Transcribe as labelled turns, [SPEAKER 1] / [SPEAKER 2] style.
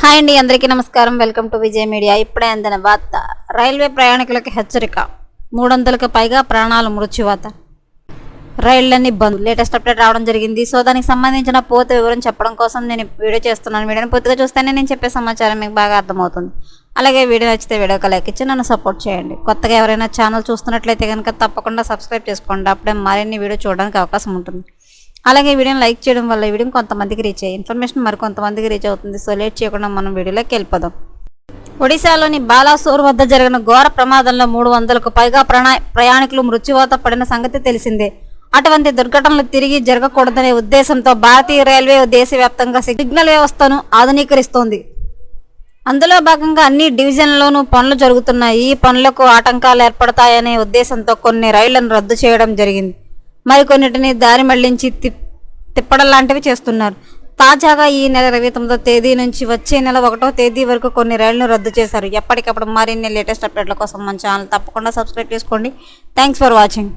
[SPEAKER 1] Hi అండి అందరికీ నమస్కారం. Welcome to Vijay media. ఇప్పుడే అందిన వార్త. రైల్వే ప్రయాణికులకు హెచ్చరిక. మూడు వందలకు పైగా ప్రాణాలు మృత్యువాత. రైళ్ళన్నీ బంద్. లేటెస్ట్ అప్డేట్ రావడం జరిగింది. సో దానికి సంబంధించిన పూర్తి వివరం చెప్పడం కోసం నేను వీడియో చేస్తున్నాను. వీడియోని పూర్తిగా చూస్తేనే నేను చెప్పే సమాచారం మీకు బాగా అర్థమవుతుంది. అలాగే వీడియో నచ్చితే వీడియోకి లైక్ ఇచ్చి నన్ను సపోర్ట్ చేయండి. కొత్తగా ఎవరైనా ఛానల్ చూస్తున్నట్లయితే కనుక తప్పకుండా సబ్స్క్రైబ్ చేసుకోండి. అప్పుడే మరిన్ని వీడియో చూడడానికి అవకాశం ఉంటుంది. అలాగే వీడియోని లైక్ చేయడం వల్ల ఈ వీడియో కొంతమందికి రీచ్ అయ్యి ఇన్ఫర్మేషన్ మరి కొంతమందికి రీచ్ అవుతుంది. సో లేట్ చేయకుండా మనం వీడియోలోకి వెళ్ళిపోదాం. ఒడిశాలోని బాలాసోర్ వద్ద జరిగిన ఘోర ప్రమాదంలో మూడు వందలకు పైగా ప్రణా ప్రయాణికులు మృత్యువాత పడిన సంగతి తెలిసిందే. అటువంటి దుర్ఘటనలు తిరిగి జరగకూడదనే ఉద్దేశంతో భారతీయ రైల్వే దేశవ్యాప్తంగా సిగ్నల్ వ్యవస్థను ఆధునీకరిస్తోంది. అందులో భాగంగా అన్ని డివిజన్లలోనూ పనులు జరుగుతున్నాయి. ఈ పనులకు ఆటంకాలు ఏర్పడతాయనే ఉద్దేశంతో కొన్ని రైళ్ళను రద్దు చేయడం జరిగింది. మరికొన్నిటిని దారి మళ్ళించి తిప్ తిప్పడం లాంటివి చేస్తున్నారు. తాజాగా ఈ నెల ఇరవై తొమ్మిదో తేదీ నుంచి వచ్చే నెల ఒకటో తేదీ వరకు కొన్ని రైళ్ళను రద్దు చేశారు. ఎప్పటికప్పుడు మరిన్ని లేటెస్ట్ అప్డేట్ల కోసం మన ఛానల్ తప్పకుండా సబ్స్క్రైబ్ చేసుకోండి. Thanks for watching.